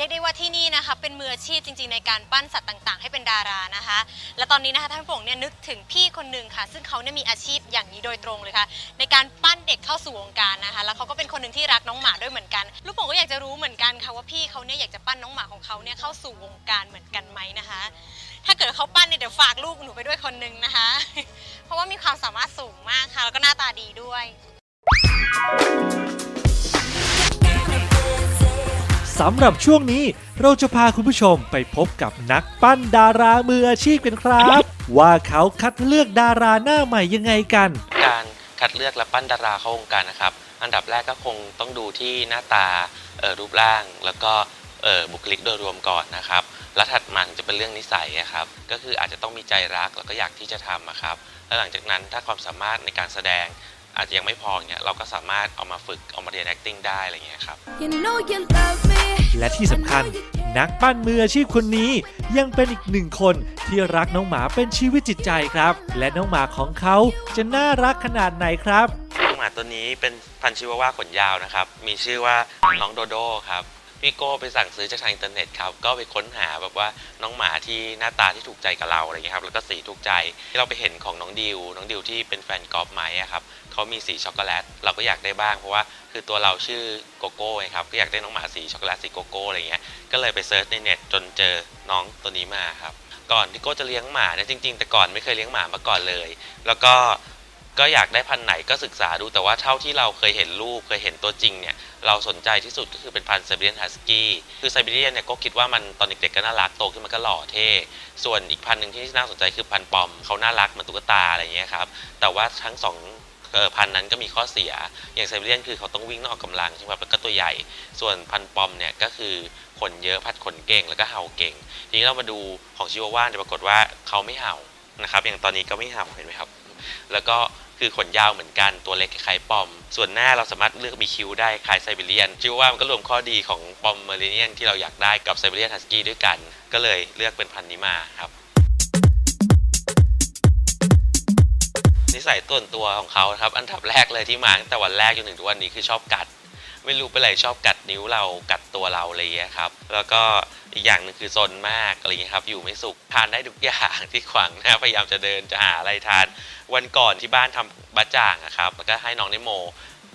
รียกได้ว่าที่นี่นะคะเป็นมืออาชีพจริงๆในการปั้นสัตว์ต่างๆ ให้เป็นดารานะคะ และตอนนี้นะคะท่านผู้ชมเนี่ยนึกถึงพี่คนหนึ่งค่ะ ซึ่งเขาเนี่ยมีอาชีพอย่างนี้โดยตรงเลยค่ะ ในการปั้นเด็กเข้าสู่วงการนะคะ แล้วเขาก็เป็นคนหนึ่งที่รักน้องหมาด้วยเหมือนกัน ลูกโป่งก็อยากจะรู้เหมือนกันค่ะว่าพี่เขาเนี่ยอยากจะปั้นน้องหมาของเขาเนี่ยเข้าสู่วงการเหมือนกันไหมนะคะ ถ้าเกิดเขาปั้นเนี่ยเดี๋ยวฝากลูกหนูไปด้วยคนหนึ่งนะคะ เพราะว่ามีความสามารถสูงมากค่ะแล้วก็หน้าตาดี สำหรับช่วงนี้เราจะพาคุณผู้ชมไปพบกับนักปั้นดารามืออาชีพกันครับ ว่าเขาคัดเลือกดาราหน้าใหม่ยังไงกัน การคัดเลือกและปั้นดาราเข้าวงการนะครับ อันดับแรกก็คงต้องดูที่หน้าตาเอ่อรูปร่าง แล้วก็เอ่อบุคลิกโดยรวมก่อนนะครับ แล้วถัดมาถึงจะเป็นเรื่องนิสัยอะครับ ก็คืออาจจะต้องมีใจรักแล้วก็อยากที่จะทำอะครับ แล้วหลังจากนั้นถ้าความสามารถในการแสดง อาจจะยังไม่พอเนี่ยเราก็สามารถเอามาฝึกเอามาเรียน acting ได้อะไรเงี้ยครับ You know you love me. และที่สำคัญ นักปั้นมืออาชีพคนนี้ยังเป็นอีกหนึ่งคนที่รักน้องหมาเป็นชีวิตจิตใจครับ และน้องหมาของเขาจะน่ารักขนาดไหนครับ น้องหมาตัวนี้เป็นพันธุ์ชิวาว่าขนยาวนะครับ มีชื่อว่าน้องโดโดครับ พี่โก้ไปสั่งซื้อจากทางอินเทอร์เน็ตครับ ก็ไปค้นหาแบบว่าน้องหมาที่หน้าตาที่ถูกใจกับเราอะไรเงี้ยครับ แล้วก็สีถูกใจที่เราไปเห็นของน้องดิว น้องดิวที่เป็นแฟนกอล์ฟไม้อะครับเขามีสีช็อกโกแลตเราก็อยากได้บ้างเพราะว่าคือตัวเราชื่อโกโก้ไงครับก็อยากได้น้องหมาสีช็อกโกแลตสีโกโก้อะไรเงี้ยก็เลยไปเซิร์ชในเน็ตจนเจอน้องตัวนี้มาครับก่อนที่โก้จะเลี้ยงหมาเนี่ยจริง ๆ แต่ก่อนไม่เคยเลี้ยงหมามาก่อนเลย แล้วก็ก็อยากได้พันธุ์ไหนก็ศึกษาดูแต่ว่าเท่าที่เราเคยเห็นรูปเคยเห็นตัวจริงเนี่ยเราสนใจที่สุดก็คือเป็นพันธุ์ไซบีเรียนฮัสกี้คือไซบีเรียนเนี่ยก็คิดว่ามันตอนเด็กๆก็น่ารักโตขึ้นมันก็หล่อเท่ส่วนอีกพันธุ์หนึ่งที่น่าสนใจคือพันธุ์ปอมเขาน่ารักเหมันตุ๊กตาอะไรเงี้ยครับแต่ว่าทั้งสอง พันธุ์นั้นก็มีข้อเสีย อย่างไซบีเรียนคือเขาต้องวิ่งนอกกำลังใช่ไหมครับแล้วก็ตัวใหญ่ ส่วนพันธุ์ปอมเนี่ยก็คือขนเยอะพัดขนเก่งแล้วก็เห่าเก่ง ทีนี้เรามาดูของชิวาว่าเนี่ยปรากฏว่าเขาไม่เห่านะครับ อย่างตอนนี้ก็ไม่เห่าเห็นไหมครับ แล้วก็คือขนยาวเหมือนกันตัวเล็กคล้ายปอม ส่วนหน้าเราสามารถเลือกมีคิ้วได้คล้ายไซบีเรียนชื่อว่ามันก็รวมข้อดีของปอมเมอริเนียนที่เราอยากได้กับไซบีเรียนฮัสกี้ด้วยกัน ก็เลยเลือกเป็นพันธุ์นี้มาครับ นิสัยต้นตัวของเขาครับ อันดับแรกเลยที่มาตั้งแต่วันแรกจนถึงทุกวันนี้คือชอบกัด ไม่รู้เป็นไรชอบกัดนิ้วเรากัดตัวเราอะไรอย่างเงี้ยครับ แล้วก็อีกอย่างหนึ่งคือซนมากอะไรอย่างเงี้ยครับ อยู่ไม่สุขทานได้ทุกอย่างที่ขวางหน้าพยายามจะเดินจะหาอะไรทาน วันก่อนที่บ้านทำบะจ่างอะครับแล้วก็ให้น้องนิโม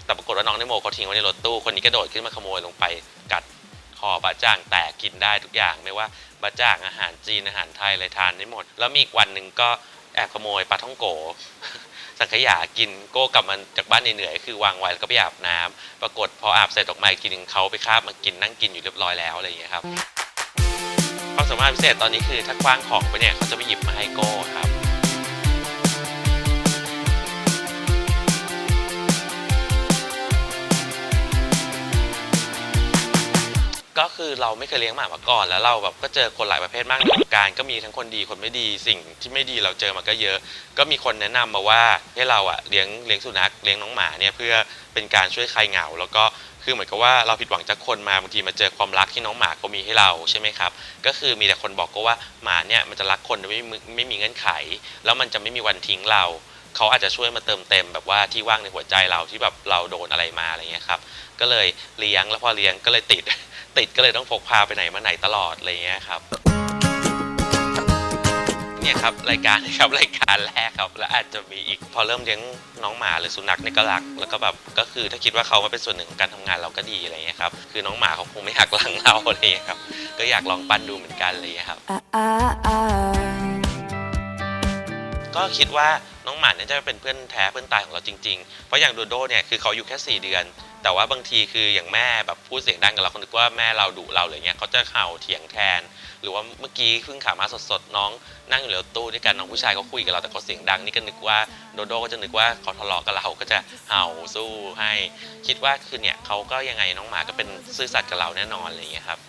แต่ปรากฏว่าน้องนิโมเขาทิ้งไว้ในรถตู้คนนี้กระโดดขึ้นมาขโมยลงไปกัดคอบะจ่างแตกกินได้ทุกอย่างไม่ว่าบะจ่างอาหารจีนอาหารไทยอะไรทานได้หมด แล้วมีอีกวันหนึ่งก็แอบขโมยปลาท่องโก สังขยากินโก้กลับมาจากบ้านเหนื่อยๆคือวางไว้แล้วก็ไปอาบน้ำปรากฏพออาบเสร็จออกมาอีกทีหนึงเขาไปคาบมากินนั่งกินอยู่เรียบร้อยแล้วอะไรอย่างเงี้ยครับความสามารถพิเศษตอนนี้คือถ้ากว้างของไปเนี่ยเขาจะไปหยิบมาให้โก้ครับ เราไม่เคยเลี้ยงหมามาก่อน แล้วเราแบบก็เจอคนหลายประเภทมากในวงการก็มีทั้งคนดีคนไม่ดีสิ่งที่ไม่ดีเราเจอมาก็เยอะ ก็มีคนแนะนำมาว่าให้เราอะเลี้ยงเลี้ยงสุนัขเลี้ยงน้องหมาเนี่ยเพื่อเป็นการช่วยคลายเหงา แล้วก็คือเหมือนกับว่าเราผิดหวังจากคนมาบางทีมาเจอความรักที่น้องหมาเขามีให้เราใช่ไหมครับก็คือมีแต่คนบอกก็ว่าหมาเนี่ยมันจะรักคนโดยไม่มีไม่มีเงื่อนไข แล้วมันจะไม่มีวันทิ้งเรา เขาอาจจะช่วยมาเติมเต็มแบบว่าที่ว่างในหัวใจเราที่แบบเราโดนอะไรมาอะไรเงี้ยครับ ก็เลยเลี้ยงแล้วพอเลี้ยงก็เลยติด ติดก็เลยต้องพกพาไปไหนมาไหนตลอดอะไรเงี้ยครับ เนี่ยครับรายการนะครับรายการแรกครับ แล้วอาจจะมีอีกพอเริ่มเลี้ยงน้องหมาหรือสุนัขเนี่ยก็รักแล้วก็แบบก็คือถ้าคิดว่าเขามาเป็นส่วนหนึ่งของการทำงานเราก็ดีอะไรเงี้ยครับคือน้องหมาเขาคงไม่หักหลังเราอะไรเงี้ยครับก็อยากลองปั้นดูเหมือนกันอะไรเลยครับ Ah, ah, ah. ก็คิดว่า น้องหมาเนี่ยจะเป็นเพื่อนแท้เพื่อนตายของเราจริงๆ เพราะอย่างโดโดเนี่ยคือเขาอยู่แค่ 4 เดือน แต่ว่าบางทีคืออย่างแม่แบบพูดเสียงดังกับเราคนนึกว่าแม่เราดุเราอะไรเงี้ยเขาจะเห่าเถียงแทน หรือว่าเมื่อกี้เพิ่งขามาสดๆน้องนั่งอยู่ในรถตู้ด้วยกันน้องผู้ชายเขาคุยกับเราแต่เขาเสียงดังนี่ก็นึกว่าโดโดก็จะนึกว่าเขาทะเลาะกับเราก็จะเห่าสู้ให้ คิดว่าคือเนี่ยเขาก็ยังไงน้องหมาก็เป็นซื่อสัตย์กับเราแน่นอนอะไรเงี้ยครับ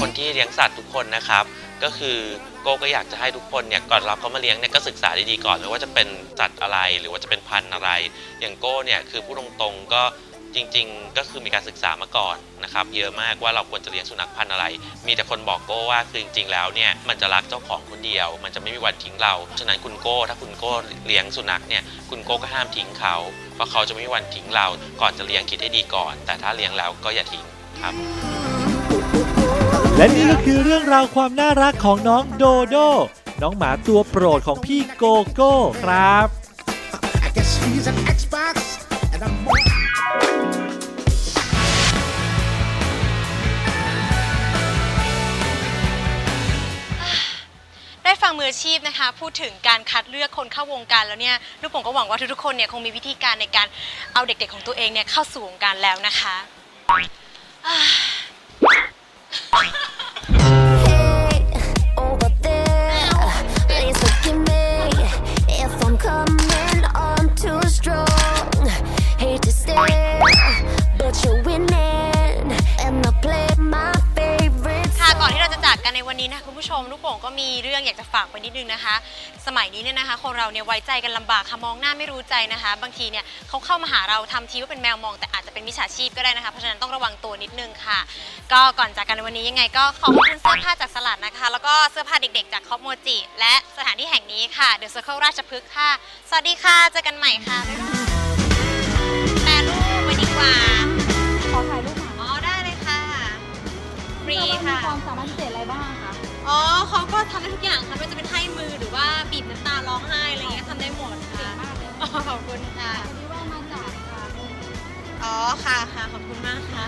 คนที่เลี้ยงสัตว์ทุกคนนะครับ ก็คือโก้ก็อยากจะให้ทุกคนเนี่ยก่อนรับเขามาเลี้ยงเนี่ยก็ศึกษาดีๆก่อนไม่ว่าจะเป็นสัตว์อะไรหรือว่าจะเป็นพันธุ์อะไร อย่างโก้เนี่ยคือพูดตรงๆก็จริงๆ ก็คือมีการศึกษามาก่อนนะครับเยอะมากว่าเราควรจะเลี้ยงสุนัขพันธุ์อะไร มีแต่คนบอกโก้ว่าคือจริงๆแล้วเนี่ยมันจะรักเจ้าของคนเดียว มันจะไม่มีวันทิ้งเราฉะนั้นคุณโก้ถ้าคุณโก้เลี้ยงสุนัขเนี่ยคุณโก้ก็ห้ามทิ้งเขาเพราะเขาจะไม่มีวันทิ้งเราก่อนจะเลี้ยงคิดให้ดีก่อน แต่ถ้าเลี้ยงแล้วก็อย่าทิ้งครับ และนี่ก็คือเรื่องราวความน่ารักของน้องโดโด น้องหมาตัวโปรดของพี่โกโก้ครับ I guess he's an Xbox, and I'm more. ได้ฟังมืออาชีพนะคะ พูดถึงการคัดเลือกคนเข้าวงการแล้วเนี่ยลูกผมก็หวังว่าทุกๆคนเนี่ยคงมีวิธีการในการเอาเด็กๆของตัวเองเนี่ยเข้าสู่วงการแล้วนะคะ Hey, กันในวันนี้นะคะคุณผู้ชมลูกโป่งก็มีเรื่องอยากจะฝากไปนิดนึงนะคะ สมัยนี้เนี่ยนะคะคนเราเนี่ยไว้ใจกันลำบากค่ะมองหน้าไม่รู้ใจนะคะ บางทีเนี่ยเขาเข้ามาหาเราทำทีว่าเป็นแมวมองแต่อาจจะเป็นมิจฉาชีพก็ได้นะคะเพราะฉะนั้นต้องระวังตัวนิดนึงค่ะ ก็ก่อนจากกันในวันนี้ยังไง ก็ขอบคุณเสื้อผ้าจากสลัดนะคะ แล้วก็เสื้อผ้าเด็กๆ จากคอปโมจิและสถานที่แห่งนี้ค่ะเดอะ c ซ r ร์เคิลราชพฤกษ์ค่ะ สวัสดีค่ะเจอกันใหม่ค่ะบ๊ายบายแปรรูปไปดีกว่า ได้ทุกอย่างค่ะไม่ว่าจะเป็นให้มือหรือว่าบีบน้ำตาร้องไห้อะไรอย่างเงี้ยทำได้หมดค่ะมากเลยอ๋อขอบคุณค่ะพอดีว่ามาจากค่ะ อ๋อค่ะค่ะขอบคุณมากค่ะ